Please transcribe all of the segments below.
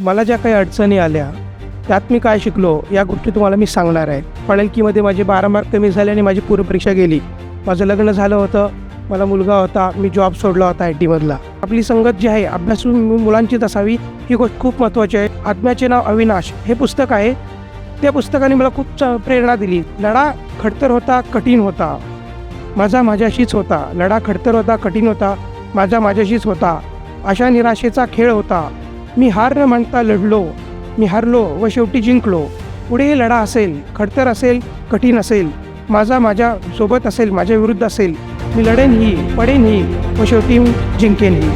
मला ज्या काही अडचणी आल्या त्यात मी काय शिकलो या गोष्टी तुम्हाला मी सांगणार आहे. पळलकीमध्ये माझे बारा मार्क कमी झाले आणि माझी पूर्वपरीक्षा गेली. माझं लग्न झालं होतं मला मुलगा होता मी जॉब सोडला होता आय टीमधला आपली संगत जी आहे अभ्यास मुलांचीच असावी ही गोष्ट खूप महत्त्वाची आहे. आत्म्याचे नाव अविनाश. हे पुस्तक आहे. त्या पुस्तकाने मला खूप च- प्रेरणा दिली. लढा खडतर होता कठीण होता. माझा माझ्याशीच होता. लढा खडतर होता कठीण होता. माझा माझ्याशीच होता. अशा निराशेचा खेळ होता. मी हार न मानता लढलो मी हारलो व शेवटी जिंकलो. पुढे लढा असेल खडतर असेल कठीण असेल माझा माझ्या सोबत असेल माझ्या विरुद्ध असेल मी लढेनही पडेनही व शेवटी जिंकेनही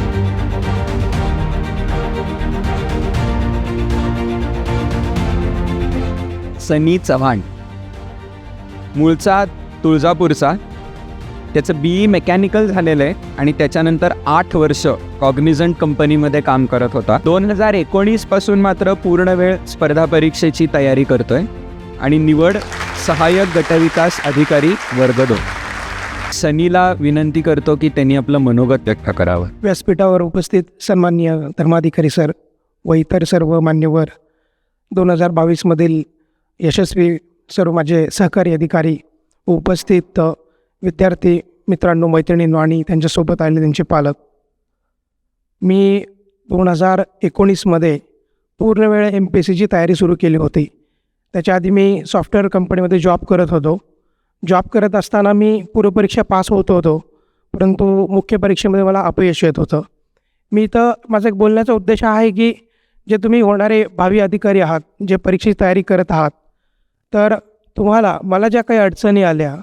सनी चव्हाण. मूळचा तुळजापूरचा त्याचं बी ई मेकॅनिकल झालेलं आहे आणि त्याच्यानंतर आठ वर्ष कॉग्निझंट कंपनीमध्ये काम करत होता. दोन हजार एकोणीसपासून मात्र पूर्ण वेळ स्पर्धा परीक्षेची तयारी करतोय आणि निवड सहाय्यक गटविकास अधिकारी वर्ग दोन. सनीला विनंती करतो की त्यांनी आपलं मनोगत व्यक्त करावं. व्यासपीठावर उपस्थित सन्मान्य धर्माधिकारी सर व इतर सर्व मान्यवर दोन हजार बावीसमधील यशस्वी सर्व माझे सहकारी अधिकारी उपस्थित विद्यार्थी मित्रांनो मैत्रिणींनो आणि त्यांच्यासोबत आले त्यांचे पालक मी दोन हजार एकोणीसमध्ये पूर्ण वेळ एम पी एस सीची तयारी सुरू केली होती. त्याच्या आधी मी सॉफ्टवेअर कंपनीमध्ये जॉब करत होतो. जॉब करत असताना मी पूर्वपरीक्षा पास होत होतो परंतु मुख्य परीक्षेमध्ये मला अपयश येत होतं. मी तर माझा एक बोलण्याचा उद्देश हा आहे की जे तुम्ही होणारे भावी अधिकारी आहात जे परीक्षेची तयारी करत आहात तर तुम्हाला मला ज्या काही अडचणी आल्या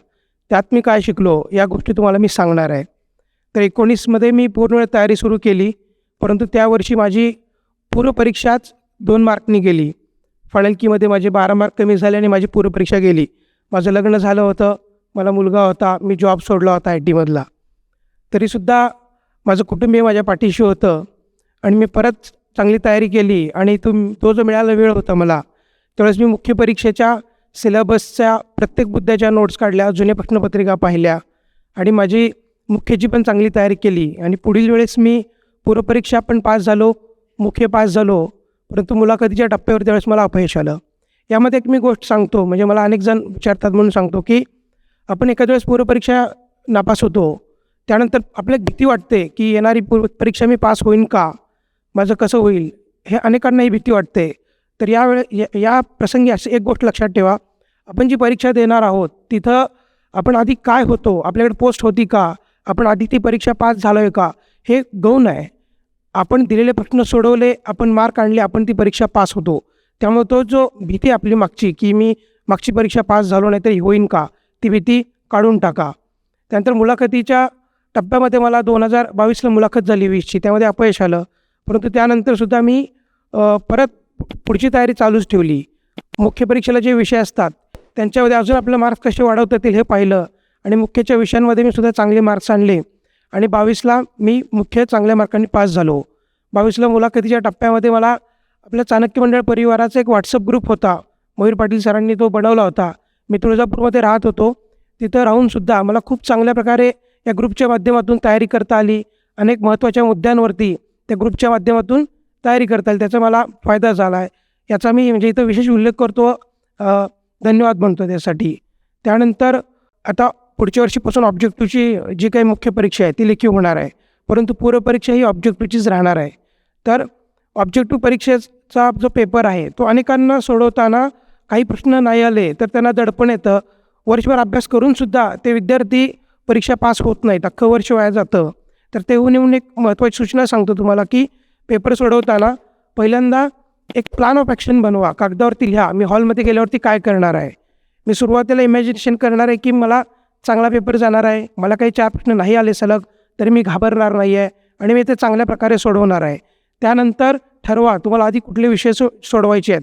त्यात मी काय शिकलो या गोष्टी तुम्हाला मी सांगणार आहे. तर एकोणीसमध्ये मी पूर्ण वेळ तयारी सुरू केली परंतु त्या वर्षी माझी पूर्वपरीक्षाच दोन मार्कनी गेली फळलकीमध्ये माझे बारा मार्क कमी झाले आणि माझी पूर्वपरीक्षा गेली. माझं लग्न झालं होतं मला मुलगा होता मी जॉब सोडला होता आय टीमधला तरीसुद्धा माझं कुटुंबीय माझ्या पाठीशी होतं आणि मी परत चांगली तयारी केली आणि तुम तो जो मिळाला वेळ होता मला त्यावेळेस मी मुख्य परीक्षेच्या सिलेबसच्या प्रत्येक मुद्द्याच्या नोट्स काढल्या जुन्या प्रश्नपत्रिका पाहिल्या आणि माझी मुख्यची पण चांगली तयारी केली आणि पुढील वेळेस मी पूर्वपरीक्षा पण पास झालो मुख्य पास झालो परंतु मुलाखतीच्या टप्प्यावर त्यावेळेस मला अपयश आलं. यामध्ये एक मी गोष्ट सांगतो म्हणजे मला अनेक जण विचारतात म्हणून सांगतो की आपण एखाद्या वेळेस पूर्वपरीक्षा नापास होतो त्यानंतर आपल्याला भीती वाटते की येणारी पूर्व परीक्षा मी पास होईन का? माझं कसं होईल? हे अनेकांनाही भीती वाटते. तर यावेळे या या प्रसंगी असं एक गोष्ट लक्षात ठेवा. आपण जी परीक्षा देणार आहोत तिथं आपण आधी काय होतो? आपल्याकडे पोस्ट होती का? आपण आधी ती परीक्षा पास झालो आहे का? हे गौण आहे. आपण दिलेले प्रश्न सोडवले आपण मार्क आणले आपण ती परीक्षा पास होतो. त्यामुळे तो जो भीती आपली मागची की मी मागची परीक्षा पास झालो नाही तरी होईन का? ती भीती काढून टाका. त्यानंतर मुलाखतीच्या टप्प्यामध्ये मला दोन हजार बावीसला मुलाखत झाली वीसची त्यामध्ये अपयश आलं. परंतु त्यानंतरसुद्धा मी परत पुढची तयारी चालूच ठेवली. मुख्य परीक्षेला जे विषय असतात त्यांच्यामध्ये अजून आपले मार्क्स कसे वाढवता येतील हे पाहिलं. आणि मुख्यच्या विषयांमध्ये मी सुद्धा चांगले मार्क्स आणले. आणि बावीसला मी मुख्य चांगल्या मार्कांनी पास झालो. बावीसला मुलाखतीच्या टप्प्यामध्ये मला आपल्या चाणक्य मंडळ परिवाराचा एक व्हॉट्सअप ग्रुप होता. मयूर पाटील सरांनी तो बनवला होता. मी तुळजापूरमध्ये राहत होतो. तिथं राहूनसुद्धा मला खूप चांगल्या प्रकारे या ग्रुपच्या माध्यमातून तयारी करता आली. अनेक महत्त्वाच्या मुद्द्यांवरती त्या ग्रुपच्या माध्यमातून तयारी करता येईल त्याचा मला फायदा झाला आहे याचा मी म्हणजे इथं विशेष उल्लेख करतो. धन्यवाद म्हणतो त्यासाठी. त्यानंतर आता पुढच्या वर्षीपासून ऑब्जेक्टिव्हची जी काही मुख्य परीक्षा आहे ती लेखी होणार आहे. परंतु पूर्वपरीक्षा ही ऑब्जेक्टिव्हचीच राहणार आहे. तर ऑब्जेक्टिव्ह परीक्षेचा जो पेपर आहे तो अनेकांना सोडवताना काही प्रश्न नाही आले तर त्यांना दडपण येतं. वर्षभर अभ्यास करूनसुद्धा ते विद्यार्थी परीक्षा पास होत नाहीत. अख्खं वर्ष वाया जातं. तर ते होऊन येऊन एक महत्त्वाची सूचना सांगतो तुम्हाला की पेपर सोडवताना पहिल्यांदा एक प्लॅन ऑफ ॲक्शन बनवा. कागदावरती लिहा. मी हॉलमध्ये गेल्यावरती काय करणार आहे? मी सुरुवातीला इमॅजिनेशन करणार आहे की मला चांगला पेपर जाणार आहे. मला काही चार प्रश्न नाही आले सलग तरी मी घाबरणार नाही आहे आणि मी ते चांगल्या प्रकारे सोडवणार आहे. त्यानंतर ठरवा तुम्हाला आधी कुठले विषय सो सोडवायचे आहेत?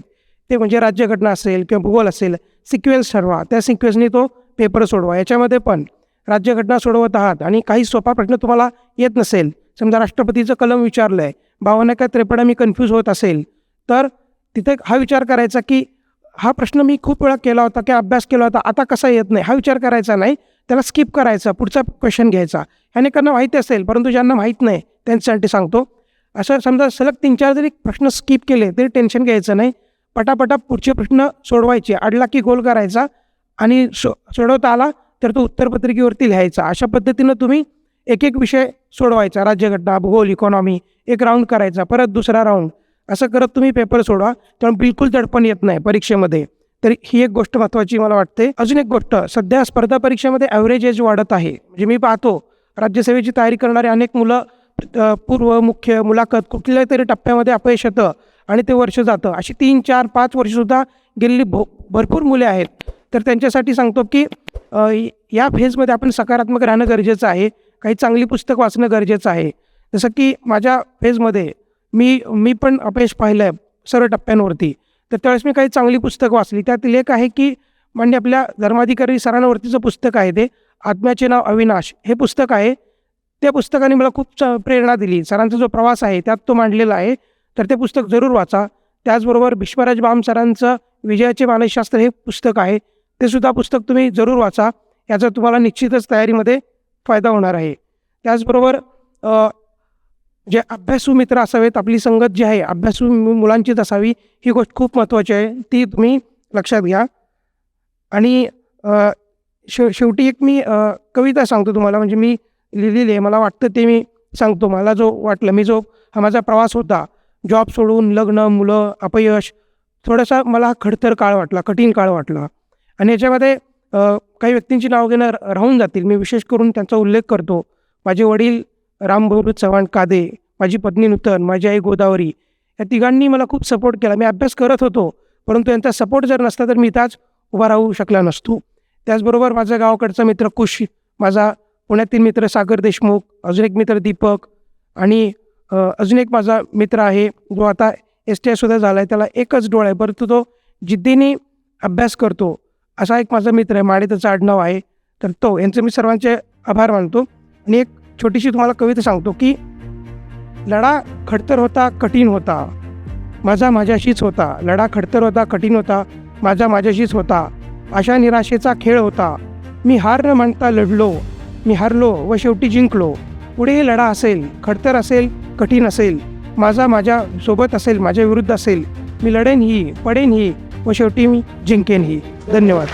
ते म्हणजे राज्यघटना असेल किंवा भूगोल असेल सिक्वेन्स ठरवा. त्या सिक्वेन्सनी तो पेपर सोडवा. याच्यामध्ये पण राज्यघटना सोडवत आहात आणि काही सोपा प्रश्न तुम्हाला येत नसेल. समजा राष्ट्रपतीचं कलम विचारलं आहे बावन्न का त्रेपन्न मी कन्फ्यूज होत असेल तर तिथे हा विचार करायचा की हा प्रश्न मी खूप वेळा केला होता की अभ्यास केला होता आता कसा येत नाही? हा विचार करायचा नाही त्याला स्किप करायचा पुढचा क्वेश्चन घ्यायचा. अनेकांना त्यांना माहिती असेल परंतु ज्यांना माहीत नाही त्यांच्यासाठी सांगतो. असं समजा सलग तीन चार जरी प्रश्न स्किप केले तरी टेन्शन घ्यायचं नाही. पटापटा पुढचे प्रश्न सोडवायचे अडला की गोल करायचा आणि सो सोडवता आला तर तो उत्तरपत्रिकेवरती लिहायचा. अशा पद्धतीनं तुम्ही एक एक विषय सोडवायचा. राज्यघटना भूगोल इकॉनॉमी एक राऊंड करायचा परत दुसरा राऊंड असं करत तुम्ही पेपर सोडवा. त्यामुळे बिलकुल दडपण येत नाही परीक्षेमध्ये. तर ही एक गोष्ट महत्त्वाची मला वाटते. अजून एक गोष्ट सध्या स्पर्धा परीक्षेमध्ये ॲव्हरेज एज वाढत आहे. म्हणजे मी पाहतो राज्यसेवेची तयारी करणारे अनेक मुलं पूर्व मुख्य मुलाखत कुठल्या तरी टप्प्यामध्ये अपयश येतं आणि ते वर्ष जातं. अशी तीन चार पाच वर्षसुद्धा गेलेली भो भरपूर मुले आहेत. तर त्यांच्यासाठी सांगतो की या फेजमध्ये आपण सकारात्मक राहणं गरजेचं आहे. काही चांगली पुस्तक वाचणं गरजेचं आहे. जसं की माझ्या फेजमध्ये मी मी पण अपयश पाहिलं आहे सर्व टप्प्यांवरती. तर त्यावेळेस मी काही चांगली पुस्तकं वाचली. त्यातील एक आहे की म्हणजे आपल्या धर्माधिकारी सरांवरतीचं पुस्तक आहे ते आत्म्याचे नाव अविनाश. हे पुस्तक आहे. त्या पुस्तकाने मला खूप च प्रेरणा दिली. सरांचा जो प्रवास आहे त्यात तो मांडलेला आहे. तर ते पुस्तक जरूर वाचा. त्याचबरोबर भीष्मराज बाम सरांचं विजयाचे मानसशास्त्र हे पुस्तक आहे. ते सुद्धा पुस्तक तुम्ही जरूर वाचा. याचा तुम्हाला निश्चितच तयारीमध्ये फायदा होणार आहे. त्याचबरोबर जे अभ्यासू मित्र असावेत आपली संगत जी आहे अभ्यासू मुलांचीच असावी ही गोष्ट खूप महत्त्वाची आहे. ती तुम्ही लक्षात घ्या. आणि शे शेव शेवटी एक मी कविता सांगतो तुम्हाला. म्हणजे मी लिहिलेली आहे. मला वाटतं ते मी सांगतो. मला जो वाटलं मी जो हा माझा प्रवास होता. जॉब सोडून लग्न मुलं अपयश थोडासा मला खडतर काळ वाटला कठीण काळ वाटला. आणि याच्यामध्ये काही व्यक्तींची नाव घेणं राहून जातील. मी विशेष करून त्यांचा उल्लेख करतो. माझे वडील रामभरू चव्हाण कादे माझी पत्नी नूतन माझी आई गोदावरी या तिघांनी मला खूप सपोर्ट केला. मी अभ्यास करत होतो परंतु यांचा सपोर्ट जर नसता तर मी इथाच उभा राहू शकला नसतो. त्याचबरोबर माझा गावाकडचा मित्र कुश माझा पुण्यातील मित्र सागर देशमुख अजून एक मित्र दीपक आणि अजून एक माझा मित्र आहे जो आता एस टी आयसुद्धा झाला आहे त्याला एकच डोळा आहे परंतु तो जिद्दीने अभ्यास करतो. असा एक माझा मित्र आहे माडे त्याचं आडनाव आहे. तर तो यांचे मी सर्वांचे आभार मानतो. आणि एक छोटीशी तुम्हाला कविता सांगतो की लढा खडतर होता कठीण होता. माझा माझ्याशीच होता. लढा खडतर होता कठीण होता. माझा माझ्याशीच होता. अशा निराशेचा खेळ होता. मी हार न म्हणता लढलो. मी हारलो व शेवटी जिंकलो. पुढेही लढा असेल खडतर असेल कठीण असेल. माझा माझ्या सोबत असेल माझ्या विरुद्ध असेल. मी लढेन ही पडेन ही. व शेवटी मी जिंकेन ही. धन्यवाद.